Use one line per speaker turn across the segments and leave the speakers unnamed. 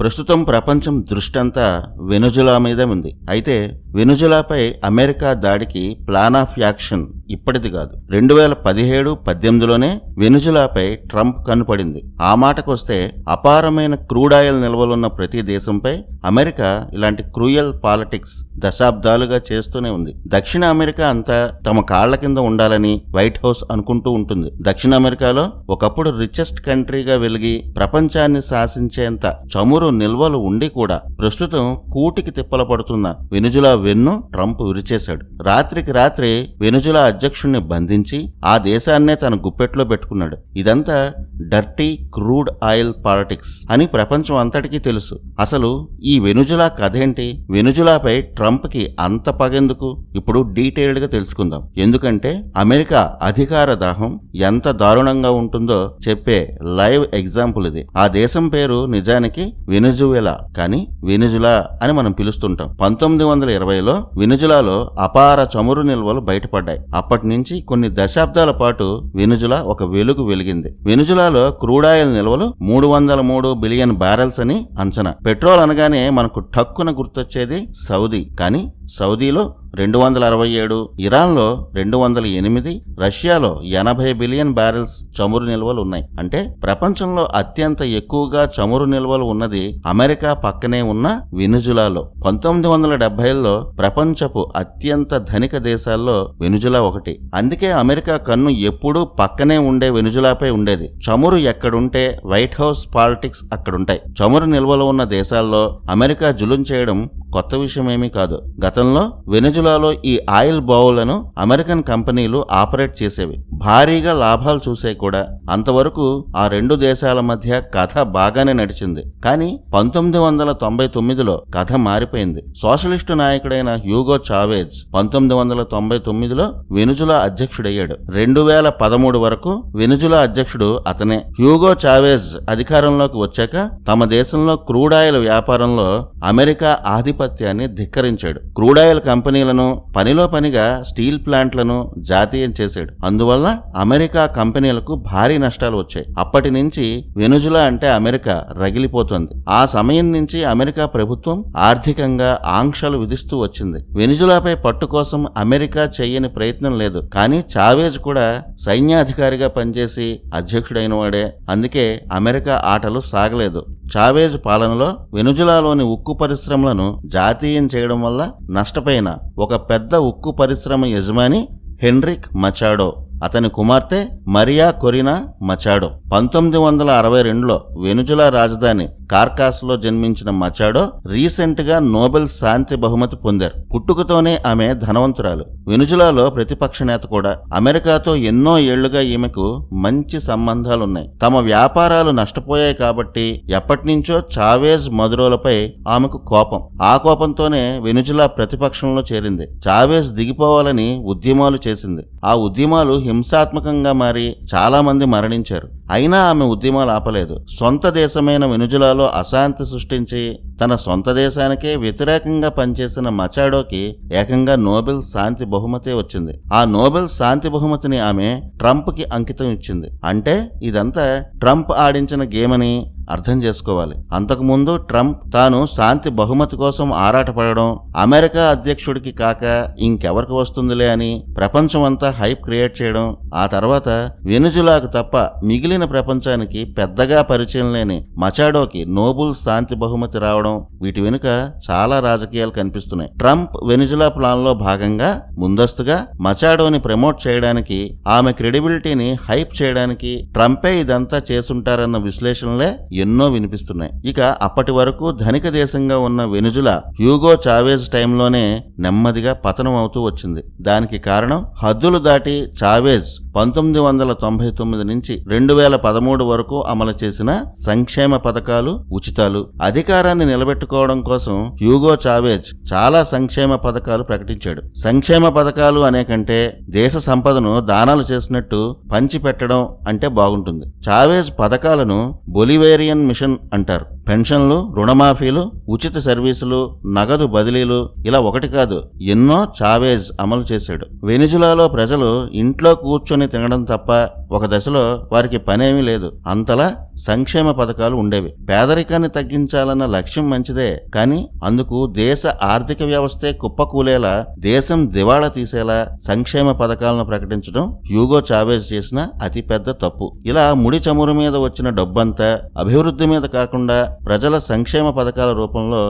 ప్రస్తుతం ప్రపంచం దృష్టంతా వెనుజులా మీద ఉంది. అయితే వెనుజులాపై అమెరికా దాడికి ప్లాన్ ఆఫ్ యాక్షన్ ఇప్పటిది కాదు. రెండు వేల పదిహేడు పద్దెనిమిదిలోనే వెనుజులాపై ట్రంప్ కనుపడింది ఆ మాటకొస్తే అపారమైన క్రూడాయిల్ నిల్వలున్న ప్రతి దేశంపై అమెరికా ఇలాంటి క్రూయల్ పాలిటిక్స్ దశాబ్దాలుగా చేస్తూనే ఉంది. దక్షిణ అమెరికా అంతా తమ కాళ్ళ కింద ఉండాలని వైట్ హౌస్ అనుకుంటూ ఉంటుంది. దక్షిణ అమెరికాలో ఒకప్పుడు రిచెస్ట్ కంట్రీగా వెలిగి ప్రపంచాన్ని శాసించేంత చమురు నిల్వలు ఉండి కూడా ప్రస్తుతం కూటికి తిప్పల పడుతున్న వెనుజులా వెన్ను ట్రంప్ విరిచేశాడు. రాత్రికి రాత్రి వెనుజులా అధ్యక్షుణ్ణి బంధించి ఆ దేశాన్నే తన గుప్పెట్లో పెట్టుకున్నాడు. ఇదంతా డర్టీ క్రూడ్ ఆయిల్ పాలిటిక్స్ అని ప్రపంచం అంతటికీ తెలుసు. అసలు ఈ వెనుజులా కథేంటి వెనుజులాపై ట్రంప్కి అంత పగెందుకు? ఇప్పుడు డీటెయిల్డ్గా తెలుసుకుందాం. ఎందుకంటే అమెరికా అధికార దాహం ఎంత దారుణంగా ఉంటుందో చెప్పే లైవ్ ఎగ్జాంపుల్ ఇది. ఆ దేశం పేరు నిజానికి వెనుజువెలా కానీ వెనుజులా అని మనం పిలుస్తుంటాం. పంతొమ్మిది వందల ఇరవైలో వెనుజులాలో అపార చమురు నిల్వలు బయటపడ్డాయి. అప్పటి నుంచి కొన్ని దశాబ్దాల పాటు వెనుజులా ఒక వెలుగు వెలిగింది. వెనుజులాలో క్రూడ్ ఆయిల్ నిల్వలు మూడు వందల మూడు బిలియన్ బ్యారెల్స్ అని అంచనా. పెట్రోల్ అనగానే మనకు టక్కున గుర్తొచ్చేది సౌదీ. కానీ సౌదీలో రెండు వందల అరవై ఏడు ఇరాన్లో రెండు వందల ఎనిమిది రష్యాలో ఎనభై బిలియన్ బ్యారెల్స్ చమురు నిల్వలు ఉన్నాయి. అంటే ప్రపంచంలో అత్యంత ఎక్కువగా చమురు నిల్వలు ఉన్నది అమెరికా పక్కనే ఉన్న వెనుజులాలో. పంతొమ్మిది వందల డెబ్బైలో ప్రపంచపు అత్యంత ధనిక దేశాల్లో వెనుజులా ఒకటి. అందుకే అమెరికా కన్ను ఎప్పుడూ పక్కనే ఉండే వెనుజులాపై ఉండేది. చమురు ఎక్కడుంటే వైట్ హౌస్ పాలిటిక్స్ అక్కడుంటాయి. చమురు నిల్వలు ఉన్న దేశాల్లో అమెరికా జులుం చేయడం కొత్త విషయమేమీ కాదు. గతంలో వెనుజులాలో ఈ ఆయిల్ బావులను అమెరికన్ కంపెనీలు ఆపరేట్ చేసేవి. భారీగా లాభాలు చూసే కూడా. అంతవరకు ఆ రెండు దేశాల మధ్య కథ బాగానే నడిచింది. కానీ పంతొమ్మిది వందల తొంభై తొమ్మిదిలో కథ మారిపోయింది. సోషలిస్టు నాయకుడైన హ్యూగో చావేజ్ పంతొమ్మిది వందల తొంభై తొమ్మిదిలో వెనుజులా అధ్యక్షుడయ్యాడు. రెండు వేల పదమూడు వరకు వెనుజులా అధ్యక్షుడు అతనే. హ్యూగో చావేజ్ అధికారంలోకి వచ్చాక తమ దేశంలో క్రూడ్ ఆయిల్ వ్యాపారంలో అమెరికా ఆధిపత్యాన్ని ధిక్కరించాడు. క్రూడాయిల్ కంపెనీలను పనిలో పనిగా స్టీల్ ప్లాంట్లను జాతీయం చేశాడు. అందువల్ల అమెరికా కంపెనీలకు భారీ నష్టాలు వచ్చాయి. అప్పటి నుంచి వెనుజులా అంటే అమెరికా రగిలిపోతుంది. ఆ సమయం నుంచి అమెరికా ప్రభుత్వం ఆర్థికంగా ఆంక్షలు విధిస్తూ వచ్చింది. వెనుజులాపై పట్టు కోసం అమెరికా చేయని ప్రయత్నం లేదు. కానీ చావేజ్ కూడా సైన్యాధికారిగా పనిచేసి అధ్యక్షుడైన వాడే అందుకే అమెరికా ఆటలు సాగలేదు. చావేజ్ పాలనలో వెనుజులాలోని ఉక్కు పరిశ్రమలను జాతీయం చేయడం వల్ల నష్టపోయిన ఒక పెద్ద ఉక్కు పరిశ్రమ యజమాని హెన్రిక్ మచాడో. అతని కుమార్తె మరియా కొరినా మచాడో. పంతొమ్మిది వందల అరవై రెండులో వెనుజులా రాజధాని కార్కాస్లో జన్మించిన మచాడో రీసెంట్గా నోబెల్ శాంతి బహుమతి పొందారు. పుట్టుకతోనే ఆమె ధనవంతురాలు. వెనుజులాలో ప్రతిపక్ష నేత కూడా. అమెరికాతో ఎన్నో ఏళ్ళుగా ఈమెకు మంచి సంబంధాలున్నాయి. తమ వ్యాపారాలు నష్టపోయాయి కాబట్టి ఎప్పటినుంచో చావేజ్ మధురోలపై ఆమెకు కోపం. ఆ కోపంతోనే వెనుజులా ప్రతిపక్షంలో చేరింది. చావేజ్ దిగిపోవాలని ఉద్యమాలు చేసింది. ఆ ఉద్యమాలు హింసాత్మకంగా మారి చాలామంది మరణించారు. అయినా ఆమె ఉద్యమాలు ఆపలేదు. సొంత దేశమైన వెనుజులాలో అశాంతి సృష్టించి తన సొంత దేశానికే వ్యతిరేకంగా పనిచేసిన మచాడోకి ఏకంగా నోబెల్ శాంతి బహుమతే వచ్చింది. ఆ నోబెల్ శాంతి బహుమతిని ఆమె ట్రంప్కి అంకితం ఇచ్చింది. అంటే ఇదంతా ట్రంప్ ఆడించిన గేమ్ అని అర్థం చేసుకోవాలి. అంతకుముందు ట్రంప్ తాను శాంతి బహుమతి కోసం ఆరాటపడడం అమెరికా అధ్యక్షుడికి కాక ఇంకెవరికి వస్తుందిలే అని ప్రపంచం అంతా హైప్ క్రియేట్ చేయడం ఆ తర్వాత వెనుజులాకు తప్ప మిగిలిన ప్రపంచానికి పెద్దగా పరిచయం లేని మచాడోకి నోబుల్ శాంతి బహుమతి రావడం వీటి వెనుక చాలా రాజకీయాలు కనిపిస్తున్నాయి. ట్రంప్ వెనిజులా ప్లాన్లో భాగంగా ముందస్తుగా మచాడోని ప్రమోట్ చేయడానికి ఆమె క్రెడిబిలిటీని హైప్ చేయడానికి ట్రంపే ఇదంతా చేసుంటారన్న విశ్లేషణలే ఎన్నో వినిపిస్తున్నాయి. ఇక అప్పటి వరకు ధనిక దేశంగా ఉన్న వెనుజులా హ్యూగో చావేజ్ టైంలోనే నెమ్మదిగా పతనం అవుతూ వచ్చింది. దానికి కారణం హద్దులు దాటి చావేజ్ పంతొమ్మిది వందల తొంభై తొమ్మిది నుంచి రెండు వేల పదమూడు వరకు అమలు చేసిన సంక్షేమ పథకాలు ఉచితాలు అధికారాన్ని నిలబెట్టుకోవడం కోసం హ్యూగో చావేజ్ చాలా సంక్షేమ పథకాలు ప్రకటించాడు. సంక్షేమ పథకాలు అనే కంటే దేశ సంపదను దానాలు చేసినట్టు పంచి పెట్టడం అంటే బాగుంటుంది. చావేజ్ పథకాలను బొలివేరియన్ మిషన్ అంటారు. పెన్షన్లు రుణమాఫీలు ఉచిత సర్వీసులు నగదు బదిలీలు ఇలా ఒకటి కాదు ఎన్నో చావేజ్ అమలు చేశాడు. వెనిజులాలో ప్రజలు ఇంట్లో కూర్చొని తినడం తప్ప ఒక దశలో వారికి పనేమీ లేదు. అంతలా సంక్షేమ పథకాలు ఉండేవి. పేదరికాన్ని తగ్గించాలన్న లక్ష్యం మంచిదే కానీ అందుకు దేశ ఆర్థిక వ్యవస్థే కుప్పకూలేలా దేశం దివాళా తీసేలా సంక్షేమ పథకాలను ప్రకటించడం హ్యూగో చావేజ్ చేసిన అతిపెద్ద తప్పు. ఇలా ముడి చమురు మీద వచ్చిన డబ్బంతా అభివృద్ధి మీద కాకుండా ప్రజల సంక్షేమ పథకాల రూపంలో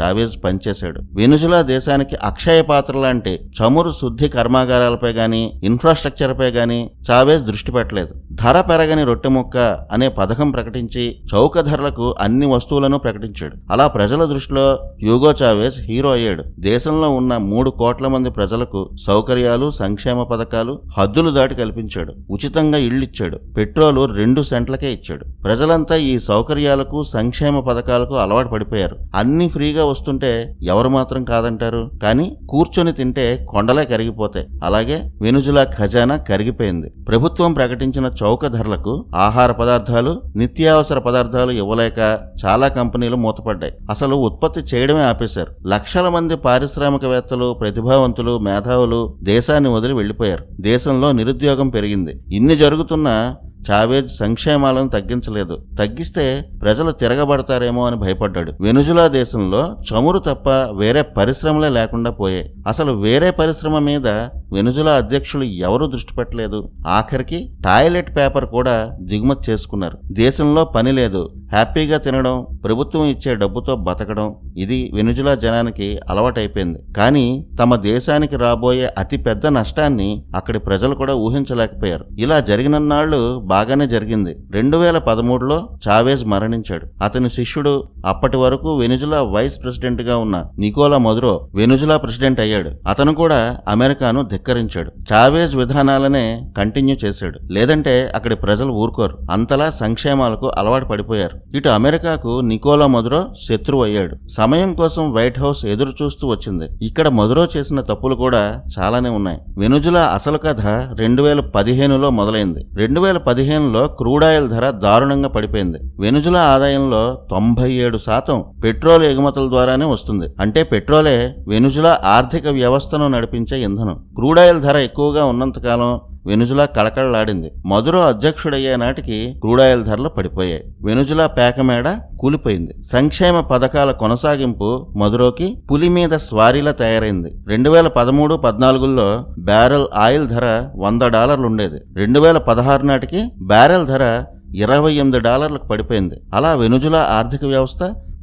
చావేజ్ పనిచేశాడు. వెనుజులా దేశానికి అక్షయ పాత్ర లాంటి చమురు శుద్ధి కర్మాగారాలపై గాని ఇన్ఫ్రాస్ట్రక్చర్పై గాని చావేజ్ దృష్టి పెట్టలేదు. ధర పెరగని రొట్టె ముక్క అనే పథకం ప్రకటించి చౌక ధరలకు అన్ని వస్తువులను ప్రకటించాడు. అలా ప్రజల దృష్టిలో యూగో చావేజ్ హీరో అయ్యాడు. దేశంలో ఉన్న మూడు కోట్ల మంది ప్రజలకు సౌకర్యాలు సంక్షేమ పథకాలు హద్దులు దాటి కల్పించాడు. ఉచితంగా ఇళ్ళిచ్చాడు పెట్రోలు రెండు సెంట్లకే ఇచ్చాడు. ప్రజలంతా ఈ సౌకర్యాలకు సంక్షేమ పథకాలకు అలవాటు పడిపోయారు. అన్ని ఫ్రీగా వస్తుంటే ఎవరు మాత్రం కాదంటారు? కానీ కూర్చొని తింటే కొండలే కరిగిపోతాయి. అలాగే వెనుజులా ఖజానా కరిగిపోయింది. ప్రభుత్వం ప్రకటించిన చౌక ధరలకు ఆహార పదార్థాలు నిత్యావసర పదార్థాలు ఇవ్వలేక చాలా కంపెనీలు మూతపడ్డాయి. అసలు ఉత్పత్తి చేయడమే ఆపేశారు. లక్షల మంది పారిశ్రామికవేత్తలు ప్రతిభావంతులు మేధావులు దేశాన్ని వదిలి వెళ్ళిపోయారు దేశంలో నిరుద్యోగం పెరిగింది. ఇన్ని జరుగుతున్నా చావేజ్ సంక్షేమాలను తగ్గించలేదు. తగ్గిస్తే ప్రజలు తిరగబడతారేమో అని భయపడ్డాడు. వెనుజులా దేశంలో చమురు తప్ప వేరే పరిశ్రమలే లేకుండా పోయాయి. అసలు వేరే పరిశ్రమ మీద వెనుజులా అధ్యక్షులు ఎవరూ దృష్టి పెట్టలేదు. ఆఖరికి టాయిలెట్ పేపర్ కూడా దిగుమతి చేసుకున్నారు. దేశంలో పని లేదు. హ్యాపీగా తినడం ప్రభుత్వం ఇచ్చే డబ్బుతో బతకడం ఇది వెనుజులా జనానికి అలవాటైపోయింది. కానీ తమ దేశానికి రాబోయే అతి పెద్ద నష్టాన్ని అక్కడి ప్రజలు కూడా ఊహించలేకపోయారు. ఇలా జరిగినన్నాళ్ళు బాగానే జరిగింది. రెండు వేల పదమూడులో చావేజ్ మరణించాడు. అతని శిష్యుడు అప్పటి వరకు వెనుజులా వైస్ ప్రెసిడెంట్గా ఉన్న నికోలా మధురో వెనుజులా ప్రెసిడెంట్ అయ్యాడు. అతను కూడా అమెరికాను ధిక్కరించాడు చావేజ్ విధానాలనే కంటిన్యూ చేశాడు. లేదంటే అక్కడి ప్రజలు ఊరుకోరు. అంతలా సంక్షేమాలకు అలవాటు పడిపోయారు. ఇటు అమెరికాకు నికోలా మధురో శత్రువు అయ్యాడు. సమయం కోసం వైట్ హౌస్ ఎదురు చూస్తూ వచ్చింది. ఇక్కడ మధురో చేసిన తప్పులు కూడా చాలానే ఉన్నాయి. వెనుజులా అసలు కథ రెండు వేల పదిహేనులో మొదలైంది. రెండు వేల పదిహేనులో క్రూడాయిల్ ధర దారుణంగా పడిపోయింది. వెనుజులా ఆదాయంలో తొంభై ఏడు శాతం పెట్రోల్ ఎగుమతుల ద్వారానే వస్తుంది. అంటే పెట్రోలే వెనుజులా ఆర్థిక వ్యవస్థను నడిపించే ఇంధనం. క్రూడాయిల్ ధర ఎక్కువగా ఉన్నంతకాలం వెనుజులా కళకళలాడింది. మధురో అధ్యక్షుడయ్యే నాటికి క్రూడాయిల్ ధరలు పడిపోయాయి. వెనుజులా పేకమేడ కూలిపోయింది. సంక్షేమ పథకాల కొనసాగింపు మధురోకి పులి మీద స్వారీలా తయారైంది. రెండు వేల పదమూడు పద్నాలుగులో బ్యారెల్ ఆయిల్ ధర వంద డాలర్లు ఉండేది రెండు వేల పదహారు నాటికి బ్యారెల్ ధర ఇరవై ఎనిమిది డాలర్లకు పడిపోయింది. అలా వెనుజులా ఆర్థిక వ్యవస్థ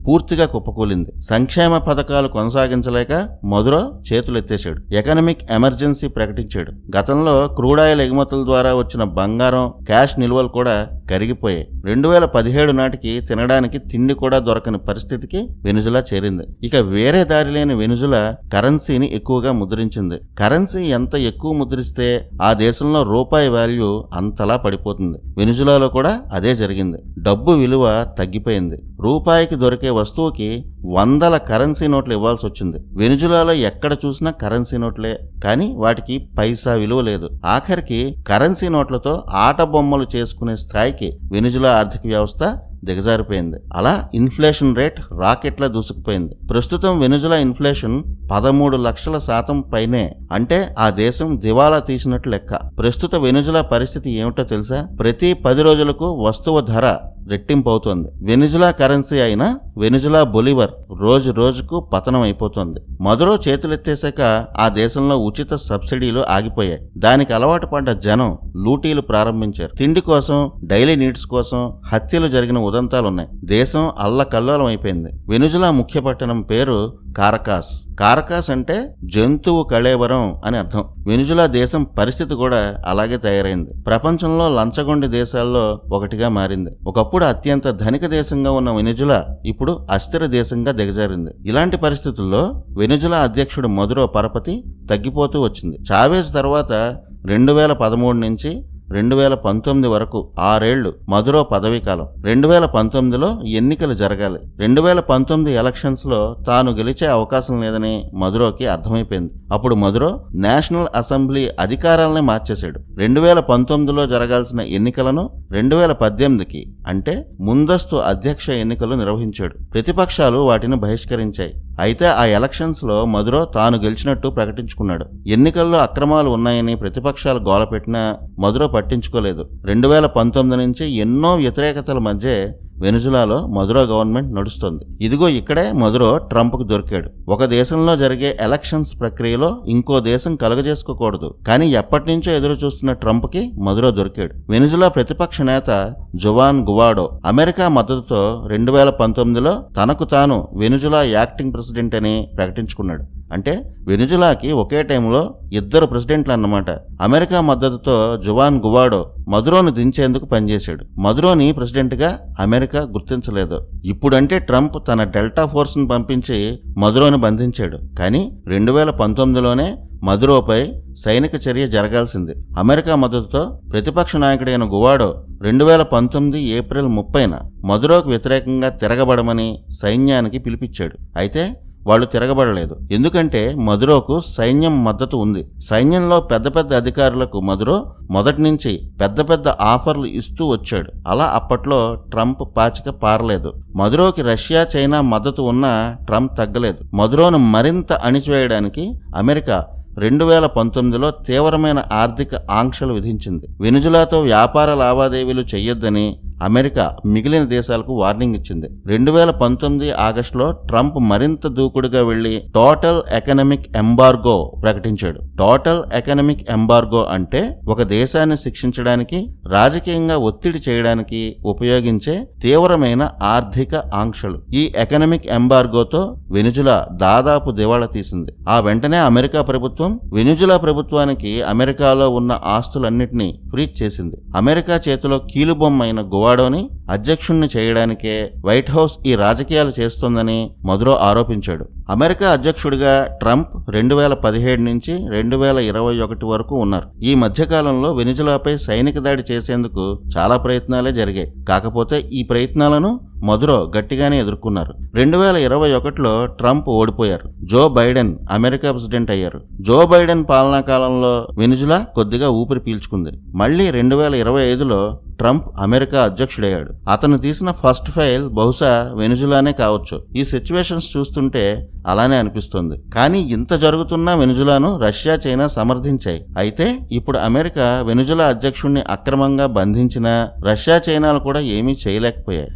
పూర్తిగా కుప్పకూలింది. సంక్షేమ పథకాలు కొనసాగించలేక మధుర చేతులెత్తేశాడు. ఎకనమిక్ ఎమర్జెన్సీ ప్రకటించాడు. గతంలో క్రూడాయిల్ ఎగుమతుల ద్వారా వచ్చిన బంగారం క్యాష్ నిల్వలు కూడా కరిగిపోయాయి. రెండు వేల పదిహేడు నాటికి తినడానికి తిండి కూడా దొరకని పరిస్థితికి వెనుజులా చేరింది. ఇక వేరే దారి లేని వెనుజులా కరెన్సీని ఎక్కువగా ముద్రించింది. కరెన్సీ ఎంత ఎక్కువ ముద్రిస్తే ఆ దేశంలో రూపాయి వాల్యూ అంతలా పడిపోతుంది. వెనుజులాలో కూడా అదే జరిగింది. డబ్బు విలువ తగ్గిపోయింది. రూపాయికి దొరికే వస్తువుకి వందల కరెన్సీ నోట్లు ఇవ్వాల్సి వచ్చింది. వెనుజులాలో ఎక్కడ చూసినా కరెన్సీ నోట్లే కానీ వాటికి పైసా విలువ లేదు. ఆఖరికి కరెన్సీ నోట్లతో ఆట బొమ్మలు చేసుకునే స్థాయికి వెనుజులా ఆర్థిక వ్యవస్థ దిగజారిపోయింది. అలా ఇన్ఫ్లేషన్ రేట్ రాకెట్లా దూసుకుపోయింది. ప్రస్తుతం వెనుజులా ఇన్ఫ్లేషన్ పదమూడు లక్షల శాతం పైనే. అంటే ఆ దేశం దివాలా తీసినట్లు లెక్క. ప్రస్తుత వెనుజులా పరిస్థితి ఏమిటో తెలుసా? ప్రతి పది రోజులకు వస్తువు ధర రెట్టింపు అవుతోంది వెనిజులా కరెన్సీ అయిన వెనుజులా బొలివర్ రోజు రోజుకు పతనం అయిపోతుంది మధురో చేతులెత్తేశాక ఆ దేశంలో ఉచిత సబ్సిడీలు ఆగిపోయాయి. దానికి అలవాటు పడ్డ జనం లూటీలు ప్రారంభించారు. తిండి కోసం డైలీ నీడ్స్ కోసం హత్యలు జరిగిన ఉదంతాలున్నాయి. దేశం అల్లకల్లోలం అయిపోయింది వెనుజులా ముఖ్య పట్టణం పేరు కారకాస్. కారకాస్ అంటే జంతువు కళేవరం అని అర్థం. వెనుజులా దేశం పరిస్థితి కూడా అలాగే తయారైంది. ప్రపంచంలో లంచగొండి దేశాల్లో ఒకటిగా మారింది. ఒకప్పుడు అత్యంత ధనిక దేశంగా ఉన్న వెనుజులా ఇప్పుడు అస్థిర దేశంగా దిగజారింది. ఇలాంటి పరిస్థితుల్లో వెనుజులా అధ్యక్షుడు మధురో పరపతి తగ్గిపోతూ వచ్చింది. చావేజ్ తర్వాత రెండు వేల పదమూడు నుంచి రెండు వేల పంతొమ్మిది వరకు ఆరేళ్ళు మధురో పదవీకాలం. రెండు వేల పంతొమ్మిదిలో ఎన్నికలు జరగాలి. రెండు వేల పంతొమ్మిది ఎలక్షన్స్లో తాను గెలిచే అవకాశం లేదని మధురోకి అర్థమైపోయింది. అప్పుడు మధురో నేషనల్ అసెంబ్లీ అధికారాలనే మార్చేశాడు. రెండు వేల పంతొమ్మిదిలో జరగాల్సిన ఎన్నికలను రెండు వేల పద్దెనిమిదికి అంటే ముందస్తు అధ్యక్ష ఎన్నికలు నిర్వహించాడు. ప్రతిపక్షాలు వాటిని బహిష్కరించాయి. అయితే ఆ ఎలక్షన్స్లో మధురో తాను గెలిచినట్టు ప్రకటించుకున్నాడు. ఎన్నికల్లో అక్రమాలు ఉన్నాయని ప్రతిపక్షాలు గోలపెట్టినా మధురో పట్టించుకోలేదు. రెండు వేల పంతొమ్మిది నుంచి ఎన్నో వ్యతిరేకతల మధ్య వెనుజులాలో మధురో గవర్నమెంట్ నడుస్తుంది. ఇదిగో ఇక్కడే మధురో ట్రంప్కు దొరికాడు. ఒక దేశంలో జరిగే ఎలక్షన్స్ ప్రక్రియలో ఇంకో దేశం కలగజేసుకోకూడదు. కానీ ఎప్పటి నుంచో ఎదురు చూస్తున్న ట్రంప్కి మధురో దొరికాడు. వెనుజులా ప్రతిపక్ష నేత జువాన్ గువాడో అమెరికా మద్దతుతో రెండు వేల పంతొమ్మిదిలో తనకు తాను వెనుజులా యాక్టింగ్ ప్రెసిడెంట్ అని ప్రకటించుకున్నాడు. అంటే వెనుజులాకి ఒకే టైంలో ఇద్దరు ప్రెసిడెంట్లు అన్నమాట. అమెరికా మద్దతుతో జువాన్ గువాడో మధురోని దించేందుకు పనిచేశాడు. మధురోని ప్రెసిడెంట్గా అమెరికా గుర్తించలేదు. ఇప్పుడంటే ట్రంప్ తన డెల్టా ఫోర్స్ను పంపించి మధురోని బంధించాడు. కానీ రెండు వేల పంతొమ్మిదిలోనే మధురోపై సైనిక చర్య జరగాల్సింది. అమెరికా మద్దతుతో ప్రతిపక్ష నాయకుడైన గువాడో రెండు వేల పంతొమ్మిది ఏప్రిల్ ముప్పైన మధురోకు వ్యతిరేకంగా తిరగబడమని సైన్యానికి పిలిపించాడు. అయితే వాళ్ళు తిరగబడలేదు. ఎందుకంటే మధురోకు సైన్యం మద్దతు ఉంది. సైన్యంలో పెద్ద పెద్ద అధికారులకు మధురో మొదటి నుంచి పెద్ద పెద్ద ఆఫర్లు ఇస్తూ వచ్చాడు. అలా అప్పట్లో ట్రంప్ పాచిక పారలేదు. మధురోకి రష్యా చైనా మద్దతు ఉన్నా ట్రంప్ తగ్గలేదు. మధురోను మరింత అణిచివేయడానికి అమెరికా రెండు వేల పంతొమ్మిదిలో తీవ్రమైన ఆర్థిక ఆంక్షలు విధించింది. వెనుజులాతో వ్యాపార లావాదేవీలు చేయొద్దని అమెరికా మిగిలిన దేశాలకు వార్నింగ్ ఇచ్చింది. రెండు వేల పంతొమ్మిది ఆగస్టులో ట్రంప్ మరింత దూకుడుగా వెళ్ళి టోటల్ ఎకనమిక్ ఎంబార్గో ప్రకటించాడు. టోటల్ ఎకనమిక్ ఎంబార్గో అంటే ఒక దేశాన్ని శిక్షించడానికి రాజకీయంగా ఒత్తిడి చేయడానికి ఉపయోగించే తీవ్రమైన ఆర్థిక ఆంక్షలు. ఈ ఎకనమిక్ ఎంబార్గోతో వెనుజులా దాదాపు దివాళా తీసింది. ఆ వెంటనే అమెరికా ప్రభుత్వం వెనుజులా ప్రభుత్వానికి అమెరికాలో ఉన్న ఆస్తులన్నింటినీ ఫ్రీజ్ చేసింది. అమెరికా చేతిలో కీలుబొమ్మ అయిన గువాడోని అధ్యక్షుణ్ణి చేయడానికే వైట్ హౌస్ ఈ రాజకీయాలు చేస్తోందని మధురో ఆరోపించాడు. అమెరికా అధ్యక్షుడిగా ట్రంప్ రెండు వేల పదిహేడు నుంచి రెండు వేల ఇరవై ఒకటి వరకు ఉన్నారు. ఈ మధ్యకాలంలో వెనిజులాపై సైనిక దాడి చేసేందుకు చాలా ప్రయత్నాలే జరిగాయి. కాకపోతే ఈ ప్రయత్నాలను మధురో గట్టిగానే ఎదుర్కొన్నారు. రెండు వేల ఇరవై ఒకటిలో ట్రంప్ ఓడిపోయారు. జో బైడెన్ అమెరికా ప్రెసిడెంట్ అయ్యారు. జో బైడెన్ పాలనా కాలంలో వెనుజులా కొద్దిగా ఊపిరి పీల్చుకుంది. మళ్ళీ రెండు వేల ఇరవై ఐదులో ట్రంప్ అమెరికా అధ్యక్షుడయ్యాడు. అతను తీసిన ఫస్ట్ ఫైల్ బహుశా వెనుజులానే కావచ్చు. ఈ సిచ్యువేషన్స్ చూస్తుంటే అలానే అనిపిస్తుంది. కానీ ఇంత జరుగుతున్నా వెనుజులాను రష్యా చైనా సమర్థించాయి. అయితే ఇప్పుడు అమెరికా వెనుజులా అధ్యక్షుడిని అక్రమంగా బంధించినా రష్యా చైనాలు కూడా ఏమీ చేయలేకపోయాయి.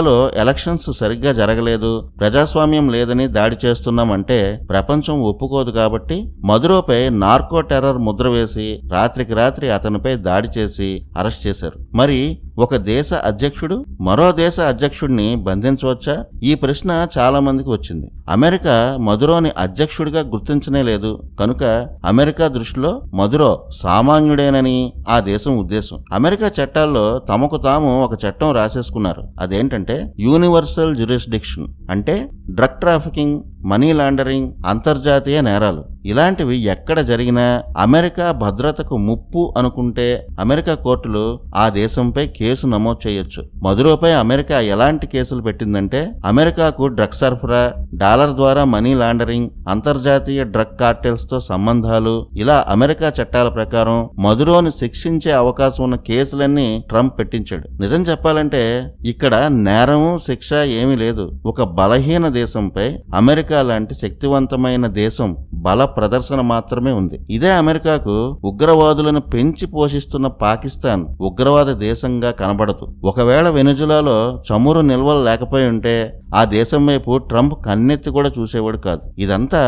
వెనుజులాలో ఎలక్షన్స్ సరిగ్గా జరగలేదు ప్రజాస్వామ్యం లేదని దాడి చేస్తున్నామంటే ప్రపంచం ఒప్పుకోదు కాబట్టి మధురోపై నార్కో టెర్రర్ ముద్ర వేసి రాత్రికి రాత్రి అతనిపై దాడి చేసి అరెస్ట్ చేశారు. మరి ఒక దేశ అధ్యక్షుడు మరో దేశ అధ్యక్షుడిని బంధించవచ్చా? ఈ ప్రశ్న చాలా మందికి వచ్చింది. అమెరికా మధురోని అధ్యక్షుడిగా గుర్తించనే లేదు. కనుక అమెరికా దృష్టిలో మధురో సామాన్యుడేనని ఆ దేశం ఉద్దేశం. అమెరికా చట్టాల్లో తమకు తాము ఒక చట్టం రాసేసుకున్నారు. అదేంటంటే యూనివర్సల్ జ్యురిస్డిక్షన్. అంటే డ్రగ్ ట్రాఫికింగ్ మనీ లాండరింగ్ అంతర్జాతీయ నేరాలు. ఇలాంటివి ఎక్కడ జరిగినా అమెరికా భద్రతకు ముప్పు అనుకుంటే అమెరికా కోర్టులు ఆ దేశంపై కేసు నమోదు చేయొచ్చు. మధురోపై అమెరికా ఎలాంటి కేసులు పెట్టిందంటే అమెరికాకు డ్రగ్ సరఫరా డాలర్ ద్వారా మనీ లాండరింగ్ అంతర్జాతీయ డ్రగ్ కార్టెల్స్తో సంబంధాలు ఇలా అమెరికా చట్టాల ప్రకారం మధురోని శిక్షించే అవకాశం ఉన్న కేసులన్నీ ట్రంప్ పెట్టించాడు. నిజం చెప్పాలంటే ఇక్కడ నేరము శిక్ష ఏమీ లేదు. ఒక బలహీన భారతదేశంపై అమెరికా లాంటి శక్తివంతమైన దేశం బల ప్రదర్శన మాత్రమే ఉంది. ఇదే అమెరికాకు ఉగ్రవాదులను పెంచి పోషిస్తున్న పాకిస్తాన్ ఉగ్రవాద దేశంగా కనబడదు. ఒకవేళ వెనుజులాలో చమురు నిల్వలు లేకపోయి ఉంటే ఆ దేశం వైపు ట్రంప్ కన్నెత్తి కూడా చూసేవాడు కాదు. ఇదంతా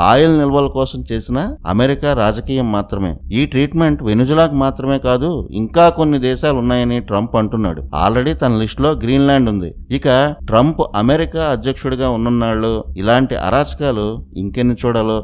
ఆయిల్ నిల్వల కోసం చేసిన అమెరికా రాజకీయం మాత్రమే. ఈ ట్రీట్మెంట్ వెనుజులాకు మాత్రమే కాదు ఇంకా కొన్ని దేశాలు ఉన్నాయని ట్రంప్ అంటున్నాడు. ఆల్రెడీ తన లిస్టులో గ్రీన్లాండ్ ఉంది. ఇక ట్రంప్ అమెరికా అధ్యక్షుడిగా ఉన్ననాళ్ళు ఇలాంటి అరాచకాలు ఇంకెన్ని చూడాలో?